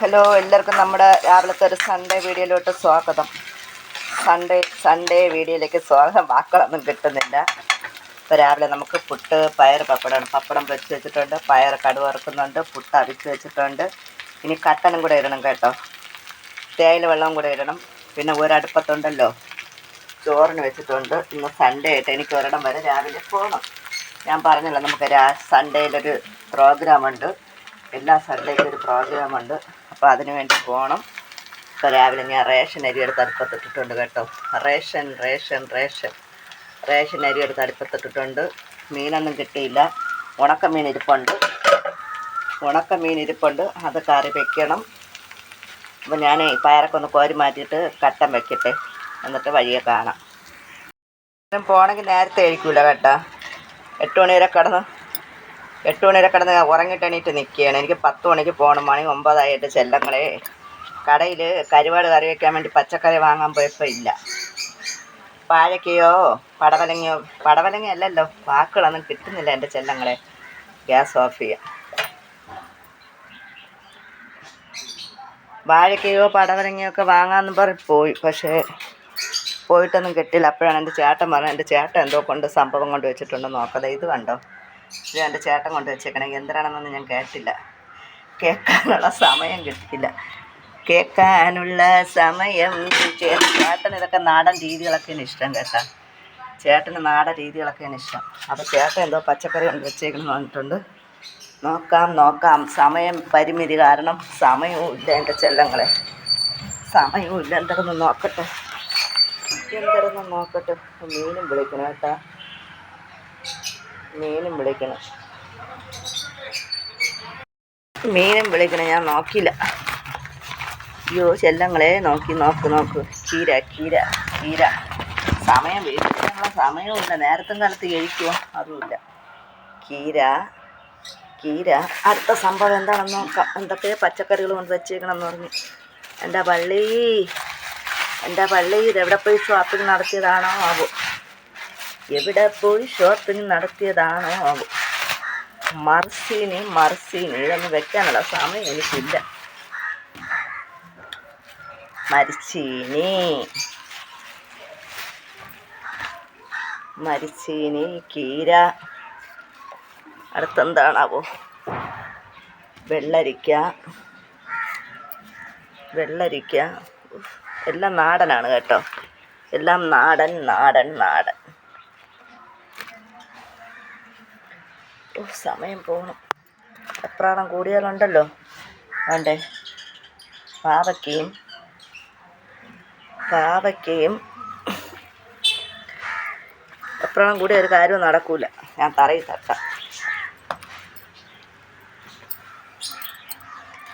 Hello എല്ലാവർക്കും നമ്മുടെ രാവിലത്തെ ഒരു സൺഡേ വീഡിയോയിലോട്ട് സ്വാഗതം. സൺഡേ സൺഡേ വീഡിയോയിലേക്ക് സ്വാഗതം. വാക്കുകളൊന്നും കിട്ടുന്നില്ല. ഇപ്പോൾ രാവിലെ നമുക്ക് പുട്ട് പയർ പപ്പടമാണ്. പപ്പടം വെച്ച് വെച്ചിട്ടുണ്ട് പയർ കടുവറക്കുന്നുണ്ട് പുട്ട് അവിച്ച് വെച്ചിട്ടുണ്ട്. ഇനി കട്ടനും കൂടെ ഇടണം കേട്ടോ. തേയില വെള്ളവും കൂടെ ഇടണം. പിന്നെ ഒരടുപ്പത്തുണ്ടല്ലോ ചോറിന് വെച്ചിട്ടുണ്ട്. ഇന്ന് സൺഡേ ആയിട്ട് എനിക്ക് ഒരിടം വരെ രാവിലെ പോകണം ഞാൻ പറഞ്ഞല്ലോ നമുക്ക് രാ സൺഡേയിലൊരു പ്രോഗ്രാമുണ്ട് എല്ലാ സൺഡേക്കും ഒരു പ്രോഗ്രാമുണ്ട് അപ്പോൾ അതിന് വേണ്ടി പോകണം ഇപ്പോൾ രാവിലെ ഞാൻ റേഷൻ അരി എടുത്ത് അടുപ്പത്തിട്ടിട്ടുണ്ട് കേട്ടോ. Ration ration ration. റേഷൻ അരി എടുത്ത് അടുപ്പത്തിട്ടിട്ടുണ്ട്. മീനൊന്നും കിട്ടിയില്ല. ഉണക്ക മീൻ ഇരിപ്പുണ്ട്. ഉണക്ക മീൻ ഇരിപ്പുണ്ട്. അത് കറി വെക്കണം. അപ്പോൾ ഞാൻ പയറൊക്കെ ഒന്ന് കോരി മാറ്റിയിട്ട് കട്ടൻ വെക്കട്ടെ. എന്നിട്ട് വഴിയെ കാണാം. പോകണമെങ്കിൽ നേരത്തെ കഴിക്കൂല കേട്ടോ. എട്ട് മണി വരെ കിടന്ന് എട്ട് മണിവരെ കിടന്ന് ഉറങ്ങിയിട്ട് എണീറ്റ് നിൽക്കുകയാണ് എനിക്ക് പത്ത് മണിക്ക് പോകണം. മണി ഒമ്പതായിട്ട് ചെല്ലങ്ങളെ കടയിൽ കരുവാട് കറി വയ്ക്കാൻ വേണ്ടി പച്ചക്കറി വാങ്ങാൻ പോയപ്പോൾ ഇല്ല. പാഴക്കയോ പടവലങ്ങയോ പടവലങ്ങ അല്ലല്ലോ വാക്കുകളൊന്നും കിട്ടുന്നില്ല എന്റെ ചെല്ലങ്ങളെ. ഗ്യാസ് ഓഫ് ചെയ്യാം. വാഴക്കയോ പടവലങ്ങയോ ഒക്കെ വാങ്ങാമെന്ന് പറഞ്ഞ് പോയി. പക്ഷേ പോയിട്ടൊന്നും കിട്ടില്ല. അപ്പോഴാണ് എന്റെ ചേട്ടൻ പറഞ്ഞത്. എന്റെ ചേട്ടൻ എന്തോ കൊണ്ട് സംഭവം കൊണ്ട് വെച്ചിട്ടുണ്ട് നോക്കതേ. ഇത് കണ്ടോ? ഇത് എന്റെ ചേട്ടൻ കൊണ്ട് വെച്ചേക്കണേ. എന്തിനാണെന്നൊന്നും ഞാൻ കേട്ടില്ല. കേൾക്കാനുള്ള സമയം കിട്ടിയില്ല. കേൾക്കാനുള്ള സമയം ചേട്ടൻ ഇതൊക്കെ നാടൻ രീതികളൊക്കെയാണ് ഇഷ്ടം കേട്ടാ. ചേട്ടന് നാടൻ രീതികളൊക്കെയാണ് ഇഷ്ടം. അപ്പോൾ ചേട്ടൻ എന്തോ പച്ചക്കറി കൊണ്ട് വെച്ചേക്കണം പറഞ്ഞിട്ടുണ്ട്. നോക്കാം നോക്കാം. സമയം പരിമിതി കാരണം സമയവും ഇല്ല എന്റെ ചെല്ലങ്ങളെ. സമയവും ഇല്ല എന്തൊക്കെ നോക്കട്ടെ. എന്തൊക്കെ നോക്കട്ടെ. മീനും വിളിക്കണം കേട്ടാ. മീനും വിളിക്കണം. മീനും വിളിക്കണം ഞാൻ നോക്കിയില്ല. അയ്യോ ചെല്ലങ്ങളെ നോക്കി നോക്ക് നോക്ക്. ചീര ചീര ചീര. സമയം വീട്ടിലുള്ള സമയമില്ല നേരത്തും കാലത്ത് കഴിക്കുമോ അതുമില്ല. കീര കീര അടുത്ത സംഭവം എന്താണെന്ന് നോക്കാം. എന്തൊക്കെ പച്ചക്കറികൾ കൊണ്ട് വെച്ചേക്കണമെന്ന് പറഞ്ഞു. എന്റെ പള്ളി? എന്റെ പള്ളി? ഇതെവിടെ പോയി ഷോപ്പിംഗ് നടത്തിയതാണോ? ആവോ. എവിടെ പോയി ഷോപ്പിംഗ് നടത്തിയതാണോ? ആവോ മർസീനി മർസീനി ഇതൊന്നും വെക്കാനുള്ള സമയം എനിക്കില്ല. മരിച്ചീനി. മരിച്ചീനി കീര. അടുത്തെന്താണാവോ? വെള്ളരിക്ക. വെള്ളരിക്ക. എല്ലാം നാടനാണ് കേട്ടോ. എല്ലാം നാടൻ നാടൻ നാടൻ. സമയം പോകണം എപ്രാണം കൂടിയാലുണ്ടല്ലോ. വേണ്ടേ? പാവയ്ക്കയും പാവയ്ക്കയും എപ്രാണം കൂടി ഒരു കാര്യവും നടക്കൂല. ഞാൻ തറയിൽ തട്ടാം.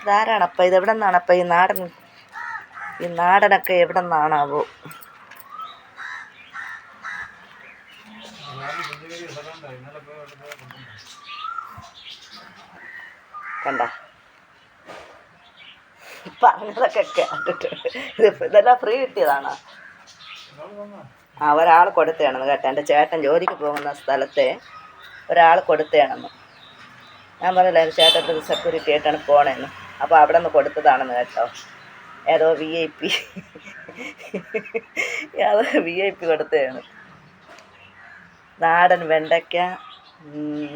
ഇതാരാണപ്പ? ഇത് എവിടെ നിന്നാണപ്പ ഈ നാടൻ ഈ നാടനൊക്കെ എവിടെ നിന്നാണാവോ കണ്ട. പറഞ്ഞതൊക്കെ ഇതെല്ലാം ഫ്രീ കിട്ടിയതാണ്? ആ ഒരാൾ കൊടുത്തതാണെന്ന് കേട്ടോ. എന്റെ ചേട്ടൻ ജോലിക്ക് പോകുന്ന സ്ഥലത്തെ ഒരാൾ കൊടുത്തതാണെന്ന് ഞാൻ പറഞ്ഞില്ല എന്റെ ചേട്ടന്റെ സെക്യൂരിറ്റി ആയിട്ടാണ് പോണേന്ന്. അപ്പോൾ അവിടെ നിന്ന് കൊടുത്തതാണെന്ന് കേട്ടോ. ഏതോ വി ഐ പി ഏതോ വി ഐ പി കൊടുത്തതാണ് നാടൻ വെണ്ടയ്ക്ക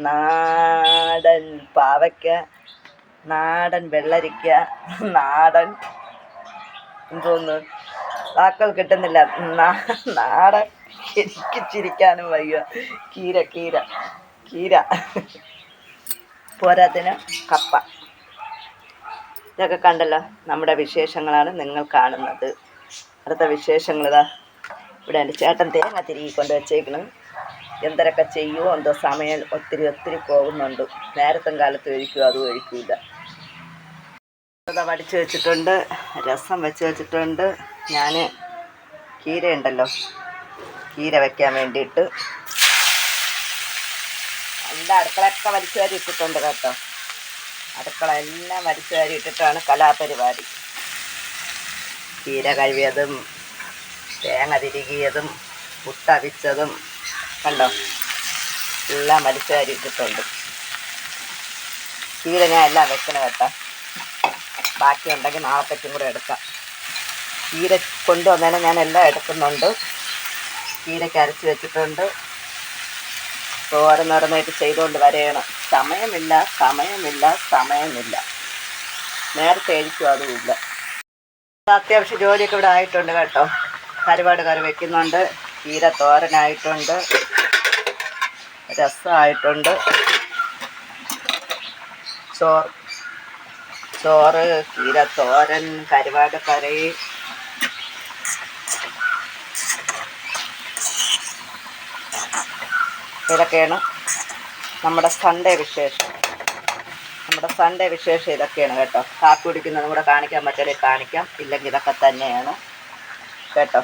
നാടൻ പാവയ്ക്ക നാടൻ വെള്ളരിക്ക നാടൻ എന്തോന്ന്? വാക്കുകൾ കിട്ടുന്നില്ല. നാടൻ എനിക്ക് ചിരിക്കാനും വയ്യ. കീര കീര കീര. പോരാത്തിന് കപ്പ. ഇതൊക്കെ കണ്ടല്ലോ നമ്മുടെ വിശേഷങ്ങളാണ് നിങ്ങൾ കാണുന്നത്. അടുത്ത വിശേഷങ്ങൾ ഇതാ. ഇവിടെ എന്റെ ചേട്ടൻ തേങ്ങ തിരികെ കൊണ്ട് വെച്ചേക്കണം. എന്തരൊക്കെ ചെയ്യുമോ എന്തോ സമയം ഒത്തിരി ഒത്തിരി പോകുന്നുണ്ട്. നേരത്തെ കാലത്ത് ഒഴിക്കുമോ അതും ഒഴിക്കില്ല ഇതാ വടിച്ച് വെച്ചിട്ടുണ്ട് രസം വെച്ച് വെച്ചിട്ടുണ്ട്. ഞാൻ കീര ഉണ്ടല്ലോ കീര വയ്ക്കാൻ വേണ്ടിയിട്ട്. എന്റെ അടുക്കളയൊക്കെ വലിച്ചു വാരി ഇട്ടിട്ടുണ്ട് കേട്ടോ. അടുക്കള എല്ലാം വലിച്ചു വാരി ഇട്ടിട്ടാണ് കലാപരിപാടി. കീര കഴുകിയതും തേങ്ങ തിരികിയതും പുട്ടവിച്ചതും കണ്ടോ? എല്ലാം വലിച്ചു വാരി ഇട്ടിട്ടുണ്ട്. കീര ഞാൻ എല്ലാം വെക്കണം കേട്ടോ. ബാക്കിയുണ്ടെങ്കിൽ നാളത്തേക്കും കൂടെ എടുക്കാം. ചീര കൊണ്ടുവന്നതിന് ഞാൻ എല്ലാം എടുക്കുന്നുണ്ട്. ചീരയ്ക്ക് അരച്ച് വെച്ചിട്ടുണ്ട്. തോരനോരനായിട്ട് ചെയ്തുകൊണ്ട് വരയണം സമയമില്ല സമയമില്ല സമയമില്ല. നേരത്തെ എനിക്കും അതുമില്ല. അത്യാവശ്യം ജോലിയൊക്കെ ഇവിടെ ആയിട്ടുണ്ട് കേട്ടോ. കരുപാട് കറി വെക്കുന്നുണ്ട്. ചീര തോരനായിട്ടുണ്ട്. രസമായിട്ടുണ്ട്. ചോറ് ചോറ് ചീര തോരൻ കരുവാട് കറി ഇതൊക്കെയാണ് നമ്മുടെ സൺഡേ വിശേഷം. നമ്മുടെ സൺഡേ വിശേഷം ഇതൊക്കെയാണ് കേട്ടോ. കാപ്പി കുടിക്കുന്നത് കൂടെ കാണിക്കാൻ പറ്റിയാലേ കാണിക്കാം. ഇല്ലെങ്കിൽ ഇതൊക്കെ തന്നെയാണ്. കേട്ടോ.